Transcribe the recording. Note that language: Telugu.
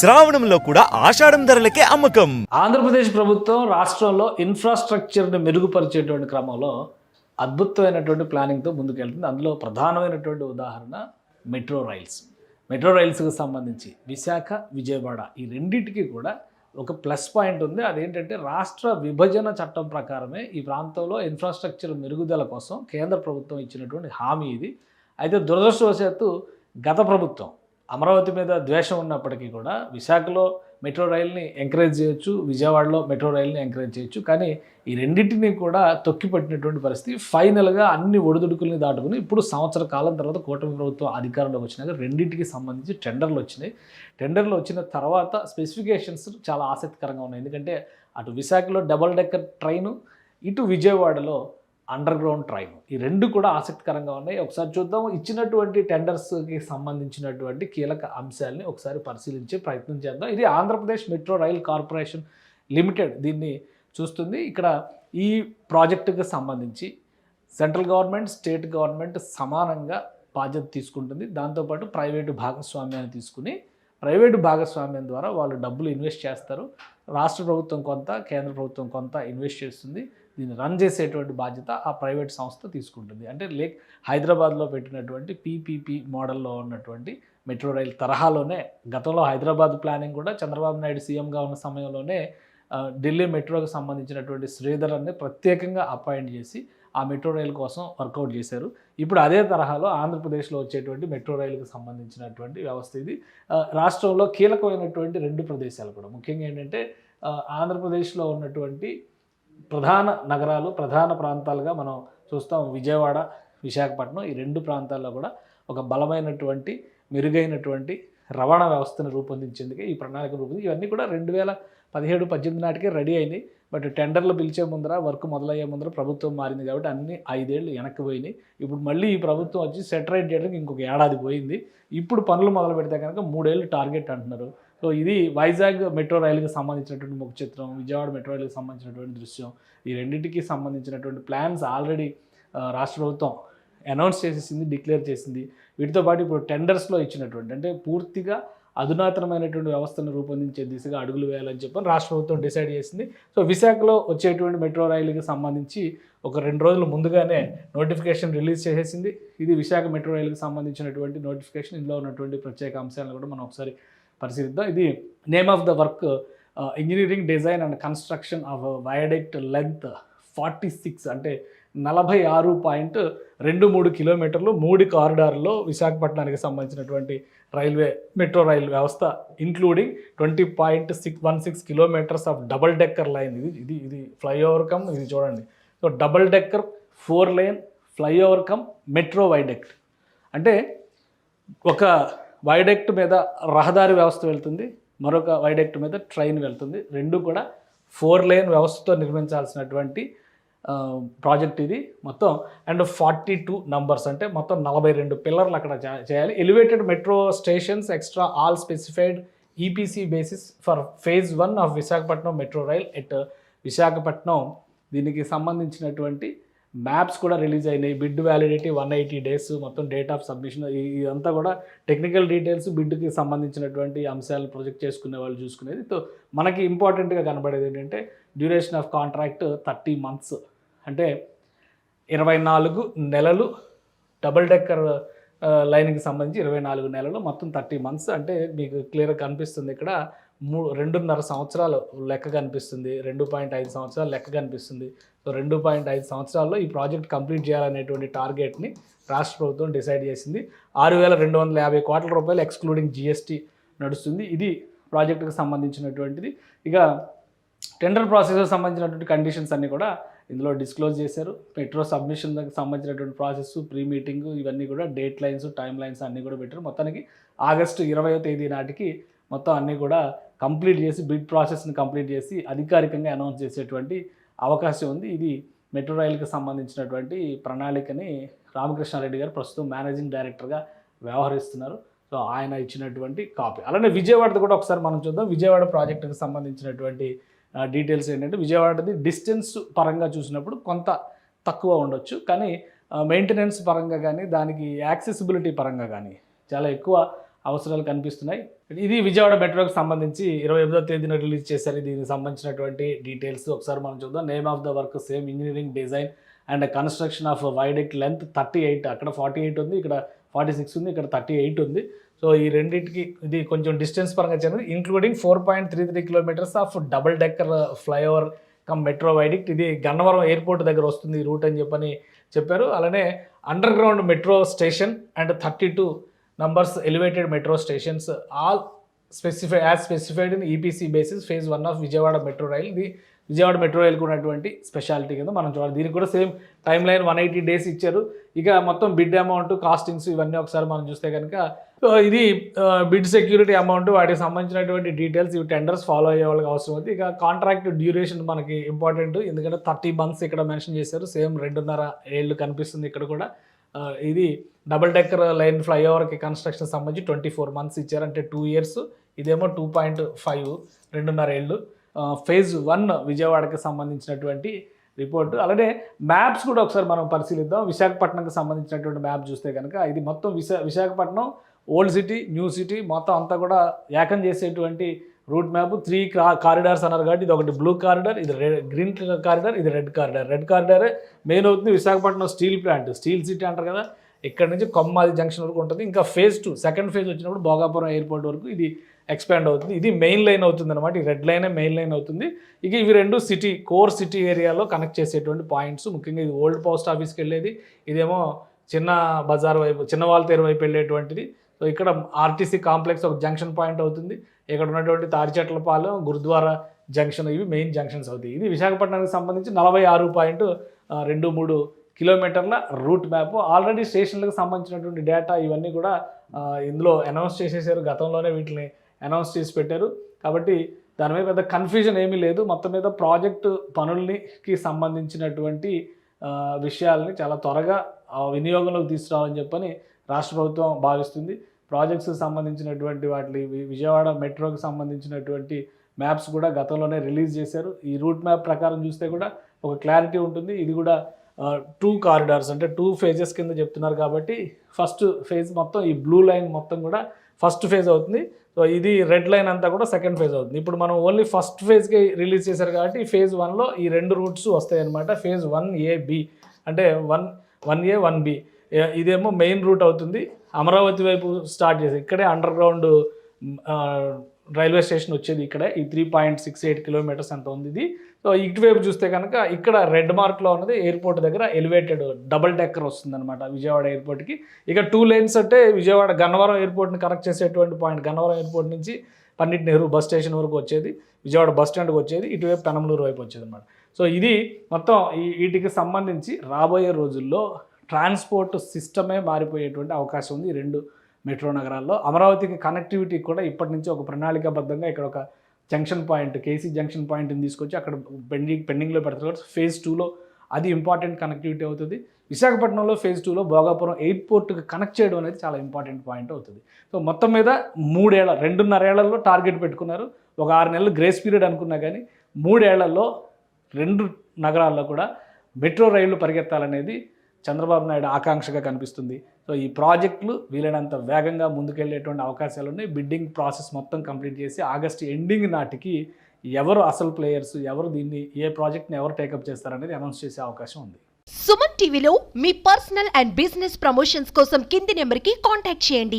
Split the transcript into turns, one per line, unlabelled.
శ్రావణంలో కూడా ఆషాఢం ధరలకే అమ్మకం.
ఆంధ్రప్రదేశ్ ప్రభుత్వం రాష్ట్రంలో ఇన్ఫ్రాస్ట్రక్చర్ని మెరుగుపరిచేటువంటి క్రమంలో అద్భుతమైనటువంటి ప్లానింగ్తో ముందుకెళ్తుంది. అందులో ప్రధానమైనటువంటి ఉదాహరణ మెట్రో రైల్స్. మెట్రో రైల్స్కి సంబంధించి విశాఖ విజయవాడ ఈ రెండింటికి కూడా ఒక ప్లస్ పాయింట్ ఉంది. అదేంటంటే రాష్ట్ర విభజన చట్టం ప్రకారమే ఈ ప్రాంతంలో ఇన్ఫ్రాస్ట్రక్చర్ మెరుగుదల కోసం కేంద్ర ప్రభుత్వం ఇచ్చినటువంటి హామీ ఇది. అయితే దురదృష్టవశాత్తు గత ప్రభుత్వం అమరావతి మీద ద్వేషం ఉన్నప్పటికీ కూడా విశాఖలో మెట్రో రైల్ని ఎంకరేజ్ చేయొచ్చు విజయవాడలో మెట్రో రైల్ని ఎంకరేజ్ చేయొచ్చు. కానీ ఈ రెండింటిని కూడా తొక్కిపట్టినటువంటి పరిస్థితి ఫైనల్గా అన్ని ఒడిదుడుకుల్ని దాటుకుని ఇప్పుడు సంవత్సర కాలం తర్వాత కూటమి ప్రభుత్వం అధికారంలోకి వచ్చినాక రెండింటికి సంబంధించి టెండర్లు వచ్చినాయి. టెండర్లు వచ్చిన తర్వాత స్పెసిఫికేషన్స్ చాలా ఆసక్తికరంగా ఉన్నాయి. ఎందుకంటే అటు విశాఖలో డబల్ డెక్కర్ ట్రైను ఇటు విజయవాడలో అండర్ గ్రౌండ్ ట్రైన్ ఈ రెండు కూడా ఆసక్తికరంగా ఉన్నాయి. ఒకసారి చూద్దాం. ఇచ్చినటువంటి టెండర్స్కి సంబంధించినటువంటి కీలక అంశాలని ఒకసారి పరిశీలించే ప్రయత్నం చేద్దాం. ఇది Andhra Pradesh metro rail corporation limited దీన్ని చూస్తుంది. ఇక్కడ ఈ ప్రాజెక్టుకి సంబంధించి సెంట్రల్ గవర్నమెంట్ స్టేట్ గవర్నమెంట్ సమానంగా బాధ్యత తీసుకుంటుంది. దాంతోపాటు ప్రైవేటు భాగస్వామ్యాన్ని తీసుకుని ప్రైవేటు భాగస్వామ్యం ద్వారా వాళ్ళు డబ్బులు ఇన్వెస్ట్ చేస్తారు. రాష్ట్ర ప్రభుత్వం కొంత కేంద్ర ప్రభుత్వం కొంత ఇన్వెస్ట్ చేస్తుంది. దీన్ని రన్ చేసేటువంటి బాధ్యత ఆ ప్రైవేట్ సంస్థ తీసుకుంటుంది. అంటే లేక్ హైదరాబాద్లో పెట్టినటువంటి పీపీపీ మోడల్లో ఉన్నటువంటి మెట్రో రైల్ తరహాలోనే గతంలో హైదరాబాద్ ప్లానింగ్ కూడా చంద్రబాబు నాయుడు సీఎంగా ఉన్న సమయంలోనే ఢిల్లీ మెట్రోకి సంబంధించినటువంటి శ్రీధర్ అనే ప్రత్యేకంగా అపాయింట్ చేసి ఆ మెట్రో రైలు కోసం వర్కౌట్ చేశారు. ఇప్పుడు అదే తరహాలో ఆంధ్రప్రదేశ్లో వచ్చేటువంటి మెట్రో రైలుకు సంబంధించినటువంటి వ్యవస్థ ఇది. రాష్ట్రంలో కీలకమైనటువంటి రెండు ప్రదేశాలు కూడా. ముఖ్యంగా ఏంటంటే ఆంధ్రప్రదేశ్లో ఉన్నటువంటి ప్రధాన నగరాలు ప్రధాన ప్రాంతాలుగా మనం చూస్తాం. విజయవాడ విశాఖపట్నం ఈ రెండు ప్రాంతాల్లో కూడా ఒక బలమైనటువంటి మెరుగైనటువంటి రవాణా వ్యవస్థను రూపొందించేందుకే ఈ ప్రణాళిక రూపొంది ఇవన్నీ కూడా రెండు వేల పదిహేడు పద్దెనిమిది నాటికే రెడీ అయింది బట్ టెండర్లు పిలిచే ముందర వర్క్ మొదలయ్యే ముందర ప్రభుత్వం మారింది కాబట్టి అన్ని ఐదేళ్ళు వెనక్కి పోయినాయి. ఇప్పుడు మళ్ళీ ఈ ప్రభుత్వం వచ్చి సెటరేట్ చేయడానికి ఇంకొక ఏడాది పోయింది. ఇప్పుడు పనులు మొదలు పెడితే కనుక మూడేళ్ళు టార్గెట్ అంటున్నారు. సో ఇది వైజాగ్ మెట్రో రైలుకి సంబంధించినటువంటి ముఖ చిత్రం విజయవాడ మెట్రో రైలుకి సంబంధించినటువంటి దృశ్యం. ఈ రెండింటికి సంబంధించినటువంటి ప్లాన్స్ ఆల్రెడీ రాష్ట్ర ప్రభుత్వం అనౌన్స్ చేసేసింది డిక్లేర్ చేసింది. వీటితో పాటు ఇప్పుడు టెండర్స్లో ఇచ్చినటువంటి అంటే పూర్తిగా అధునాతనమైనటువంటి వ్యవస్థను రూపొందించే దిశగా అడుగులు వేయాలని చెప్పని రాష్ట్ర ప్రభుత్వం డిసైడ్ చేసింది. సో విశాఖలో వచ్చేటువంటి మెట్రో రైలుకి సంబంధించి ఒక రెండు రోజుల ముందుగానే నోటిఫికేషన్ రిలీజ్ చేసేసింది. ఇది విశాఖ మెట్రో రైలుకి సంబంధించినటువంటి నోటిఫికేషన్. ఇందులో ఉన్నటువంటి ప్రత్యేక అంశాలను కూడా మనం ఒకసారి పరిశీలిద్దాం. ఇది name of the work engineering design and construction of viaduct length forty six అంటే నలభై ఆరు పాయింట్ రెండు మూడు కిలోమీటర్లు మూడు కారిడార్లో విశాఖపట్నానికి సంబంధించినటువంటి రైల్వే మెట్రో రైల్ వ్యవస్థ including twenty point six one six kilometres of double decker line ఇది ఇది ఇది ఫ్లైఓవర్ కమ్ ఇది చూడండి. So double decker four line flyover cum metro viaduct అంటే ఒక వైడెక్ట్ మీద రహదారి వ్యవస్థ వెళ్తుంది మరొక వైడెక్ట్ మీద ట్రైన్ వెళ్తుంది. రెండు కూడా ఫోర్ లేన్ వ్యవస్థతో నిర్మించాల్సినటువంటి ప్రాజెక్ట్ ఇది. మొత్తం అండ్ ఫార్టీ టూ నంబర్స్ అంటే మొత్తం నలభై రెండు పిల్లర్లు అక్కడ చేయాలి. Elevated metro stations extra all specified EPC basis for phase one of Visakhapatnam metro rail at Visakhapatnam దీనికి సంబంధించినటువంటి మ్యాప్స్ కూడా రిలీజ్ అయినాయి. Bid validity one eighty days మొత్తం డేట్ ఆఫ్ సబ్మిషన్. ఇదంతా కూడా టెక్నికల్ డీటెయిల్స్ బిడ్కి సంబంధించినటువంటి అంశాలు ప్రొజెక్ట్ చేసుకునే వాళ్ళు చూసుకునేది. సో మనకి ఇంపార్టెంట్గా కనబడేది ఏంటంటే duration of contract thirty months. అంటే ఇరవై నాలుగు నెలలు డబుల్ డెక్కర్ లైన్కి సంబంధించి ఇరవై నాలుగు నెలలు మొత్తం థర్టీ మంత్స్. అంటే మీకు క్లియర్గా కనిపిస్తుంది ఇక్కడ. మూ రెండున్నర సంవత్సరాలు లెక్క కనిపిస్తుంది. రెండు పాయింట్ ఐదు సంవత్సరాలు లెక్క కనిపిస్తుంది. సో రెండు పాయింట్ ఐదు సంవత్సరాల్లో ఈ ప్రాజెక్ట్ కంప్లీట్ చేయాలనేటువంటి టార్గెట్ని రాష్ట్ర ప్రభుత్వం డిసైడ్ చేసింది. ఆరు వేల రెండు వందల యాభై కోట్ల రూపాయలు ఎక్స్క్లూడింగ్ జిఎస్టీ నడుస్తుంది. ఇది ప్రాజెక్టుకు సంబంధించినటువంటిది. ఇక టెండర్ ప్రాసెస్కి సంబంధించినటువంటి కండిషన్స్ అన్నీ కూడా ఇందులో డిస్క్లోజ్ చేశారు. మెట్రో సబ్మిషన్కి సంబంధించినటువంటి ప్రాసెస్ ప్రీ మీటింగ్ ఇవన్నీ కూడా డేట్ లైన్స్ టైం లైన్స్ అన్నీ కూడా పెట్టారు. మొత్తానికి ఆగస్టు ఇరవయో తేదీ నాటికి మొత్తం అన్నీ కూడా కంప్లీట్ చేసి బిడ్ ప్రాసెస్ని కంప్లీట్ చేసి అధికారికంగా అనౌన్స్ చేసేటువంటి అవకాశం ఉంది. ఇది మెట్రో రైల్కి సంబంధించినటువంటి ప్రణాళికని రామకృష్ణారెడ్డి గారు ప్రస్తుతం మేనేజింగ్ డైరెక్టర్గా వ్యవహరిస్తున్నారు. సో ఆయన ఇచ్చినటువంటి కాపీ. అలానే విజయవాడది కూడా ఒకసారి మనం చూద్దాం. విజయవాడ ప్రాజెక్టుకి సంబంధించినటువంటి డీటెయిల్స్ ఏంటంటే విజయవాడది డిస్టెన్స్ పరంగా చూసినప్పుడు కొంత తక్కువ ఉండొచ్చు. కానీ మెయింటెనెన్స్ పరంగా కానీ దానికి యాక్సెసిబిలిటీ పరంగా కానీ చాలా ఎక్కువ అవసరాలు కనిపిస్తున్నాయి. ఇది విజయవాడ మెట్రోకి సంబంధించి ఇరవై ఎనిమిదో తేదీన రిలీజ్ చేశారు. దీనికి సంబంధించినటువంటి డీటెయిల్స్ ఒకసారి మనం చూద్దాం. Name of the work same engineering design and construction of viaduct length thirty eight అక్కడ ఫార్టీ ఎయిట్ ఉంది. ఇక్కడ ఫార్టీ సిక్స్ ఉంది. ఇక్కడ థర్టీ ఎయిట్ ఉంది. సో ఈ రెండింటికి ఇది కొంచెం డిస్టెన్స్ పరంగా చెందింది including four point three three kilometres of double decker flyover cum metro viaduct ఇది గన్నవరం ఎయిర్పోర్ట్ దగ్గర వస్తుంది రూట్ అని చెప్పని చెప్పారు. అలానే underground metro station and thirty two numbers elevated metro stations all specify as specified in EPC basis phase one of Vijayawada metro rail ఇది విజయవాడ మెట్రో రైల్కి ఉన్నటువంటి స్పెషాలిటీ కింద మనం చూడాలి. దీనికి కూడా same timeline one eighty days ఇచ్చారు. ఇక మొత్తం బిడ్ అమౌంట్ కాస్టింగ్స్ ఇవన్నీ ఒకసారి మనం చూస్తే కనుక ఇది బిడ్ సెక్యూరిటీ అమౌంట్ వాటికి సంబంధించినటువంటి డీటెయిల్స్ ఇవి టెండర్స్ ఫాలో అయ్యే వాళ్ళకి అవసరం ఉంది. ఇక కాంట్రాక్ట్ డ్యూరేషన్ మనకి ఇంపార్టెంట్ ఎందుకంటే థర్టీ మంత్స్ ఇక్కడ మెన్షన్ చేశారు. సేమ్ రెండున్నర ఏళ్ళు కనిపిస్తుంది ఇక్కడ కూడా. ఇది డబుల్ డెక్కర్ లైన్ ఫ్లైఓవర్కి కన్స్ట్రక్షన్ సంబంధించి ట్వంటీ ఫోర్ మంత్స్ ఇచ్చారు. అంటే టూ ఇయర్స్ ఇదేమో టూ పాయింట్ ఫైవ్ రెండున్నర ఏళ్ళు. ఫేజ్ వన్ విజయవాడకి సంబంధించినటువంటి రిపోర్ట్ అలానే మ్యాప్స్ కూడా ఒకసారి మనం పరిశీలిద్దాం. విశాఖపట్నంకి సంబంధించినటువంటి మ్యాప్ చూస్తే కనుక ఇది మొత్తం విశా Visakhapatnam old city new city మొత్తం అంతా కూడా ఏకం చేసేటువంటి రూట్ మ్యాప్ త్రీ కారిడార్స్ అన్నారు కాబట్టి ఇది ఒకటి బ్లూ కారిడార్ ఇది రెడ్ గ్రీన్ కారిడార్ ఇది రెడ్ కారిడార్. రెడ్ కారిడారే మెయిన్ అవుతుంది Visakhapatnam steel plant steel city అంటారు కదా ఇక్కడ నుంచి కొమ్మాది జంక్షన్ వరకు ఉంటుంది. ఇంకా ఫేజ్ టూ సెకండ్ ఫేజ్ వచ్చినప్పుడు భోగాపురం ఎయిర్పోర్ట్ వరకు ఇది ఎక్స్పాండ్ అవుతుంది. ఇది మెయిన్ లైన్ అవుతుంది అనమాట ఈ రెడ్ లైనే మెయిన్ లైన్ అవుతుంది. ఇక ఇవి రెండు సిటీ కోర్ సిటీ ఏరియాలో కనెక్ట్ చేసేటువంటి పాయింట్స్ ముఖ్యంగా ఇది ఓల్డ్ పోస్ట్ ఆఫీస్కి వెళ్ళేది. ఇదేమో చిన్న బజార్ వైపు చిన్న వాల్తేరు వైపు వెళ్ళేటువంటిది. సో ఇక్కడ ఆర్టీసీ కాంప్లెక్స్ ఒక జంక్షన్ పాయింట్ అవుతుంది. ఇక్కడ ఉన్నటువంటి తారిచెట్లపాలెం గురుద్వారా జంక్షన్ ఇవి మెయిన్ జంక్షన్స్ అవుతాయి. ఇది విశాఖపట్నానికి సంబంధించి నలభై ఆరు పాయింట్ రెండు మూడు కిలోమీటర్ల రూట్ మ్యాప్. ఆల్రెడీ స్టేషన్లకు సంబంధించినటువంటి డేటా ఇవన్నీ కూడా ఇందులో అనౌన్స్ చేసేసారు. గతంలోనే వీటిని అనౌన్స్ చేసి పెట్టారు. కాబట్టి దాని మీద పెద్ద కన్ఫ్యూజన్ ఏమీ లేదు. మొత్తం మీద ప్రాజెక్టు పనులకి సంబంధించినటువంటి విషయాలని చాలా త్వరగా వినియోగంలోకి తీసుకురావాలని చెప్పని రాష్ట్ర ప్రభుత్వం భావిస్తుంది. ప్రాజెక్ట్స్కి సంబంధించినటువంటి వాటి విజయవాడ మెట్రోకి సంబంధించినటువంటి మ్యాప్స్ కూడా గతంలోనే రిలీజ్ చేశారు. ఈ రూట్ మ్యాప్ ప్రకారం చూస్తే కూడా ఒక క్లారిటీ ఉంటుంది. ఇది కూడా టూ కారిడార్స్ అంటే టూ ఫేజెస్ కింద చెప్తున్నారు కాబట్టి ఫస్ట్ ఫేజ్ మొత్తం ఈ బ్లూ లైన్ మొత్తం కూడా ఫస్ట్ ఫేజ్ అవుతుంది. సో ఇది రెడ్ లైన్ అంతా కూడా సెకండ్ ఫేజ్ అవుతుంది. ఇప్పుడు మనం ఓన్లీ ఫస్ట్ ఫేజ్కి రిలీజ్ చేశారు కాబట్టి ఫేజ్ వన్లో ఈ రెండు రూట్స్ వస్తాయి అనమాట ఫేజ్ వన్ ఏ బి అంటే one one A one B. ఇదేమో మెయిన్ రూట్ అవుతుంది. అమరావతి వైపు స్టార్ట్ చేసి ఇక్కడే అండర్ గ్రౌండ్ రైల్వే స్టేషన్ వచ్చేది ఇక్కడే. ఈ three point six eight kilometres అంత ఉంది ఇది. సో ఇటువైపు చూస్తే కనుక ఇక్కడ రెడ్ మార్క్లో ఉన్నది. ఎయిర్పోర్ట్ దగ్గర ఎలివేటెడ్ డబుల్ డెక్కర్ వస్తుందన్నమాట విజయవాడ ఎయిర్పోర్ట్కి ఇక టూ లేన్స్ అంటే విజయవాడ గన్నవరం ఎయిర్పోర్ట్ని కనెక్ట్ చేసేటువంటి పాయింట్ గన్నవరం ఎయిర్పోర్ట్ నుంచి పన్నెట్ నెహ్రూ బస్ స్టేషన్ వరకు వచ్చేది. విజయవాడ బస్ స్టాండ్కి వచ్చేది. ఇటువైపు పెనమలూరు వైపు వచ్చేది అనమాట సో ఇది మొత్తం ఈ వీటికి సంబంధించి రాబోయే రోజుల్లో ట్రాన్స్పోర్ట్ సిస్టమే మారిపోయేటువంటి అవకాశం ఉంది ఈ రెండు మెట్రో నగరాల్లో. అమరావతికి కనెక్టివిటీ కూడా ఇప్పటి నుంచి ఒక ప్రణాళికాబద్ధంగా ఇక్కడ ఒక జంక్షన్ పాయింట్ కేసీ జంక్షన్ పాయింట్ని తీసుకొచ్చి అక్కడ పెండింగ్ పెండింగ్లో పెడతారు ఫేజ్ టూలో అది ఇంపార్టెంట్ కనెక్టివిటీ అవుతుంది. విశాఖపట్నంలో ఫేజ్ టూలో భోగాపురం ఎయిర్పోర్ట్కి కనెక్ట్ చేయడం అనేది చాలా ఇంపార్టెంట్ పాయింట్ అవుతుంది. సో మొత్తం మీద మూడేళ్ళ రెండున్నరేళ్ళలో టార్గెట్ పెట్టుకున్నారు. ఒక ఆరు నెలలు గ్రేస్ పీరియడ్ అనుకున్నా కానీ మూడేళ్ళలో రెండు నగరాల్లో కూడా మెట్రో రైళ్ళు పరిగెత్తాలనేది చంద్రబాబు నాయుడు ఆకాంక్షగా కనిపిస్తుంది. సో ఈ ప్రాజెక్టులు వీలైనంత వేగంగా ముందుకెళ్ళేటువంటి అవకాశాలు ఉన్నాయి. బిడ్డింగ్ ప్రాసెస్ మొత్తం కంప్లీట్ చేసి ఆగస్ట్ ఎండింగ్ నాటికి ఎవరు అసలు ప్లేయర్స్ ఎవరు దీన్ని ఏ ప్రాజెక్ట్ని ఎవరు టేకప్ చేస్తారనేది అనౌన్స్ చేసే అవకాశం ఉంది.
సుమన్ టీవీలో మీ పర్సనల్ అండ్ బిజినెస్ ప్రమోషన్స్ కోసం కింది నెంబర్కి కాంటాక్ట్ చేయండి.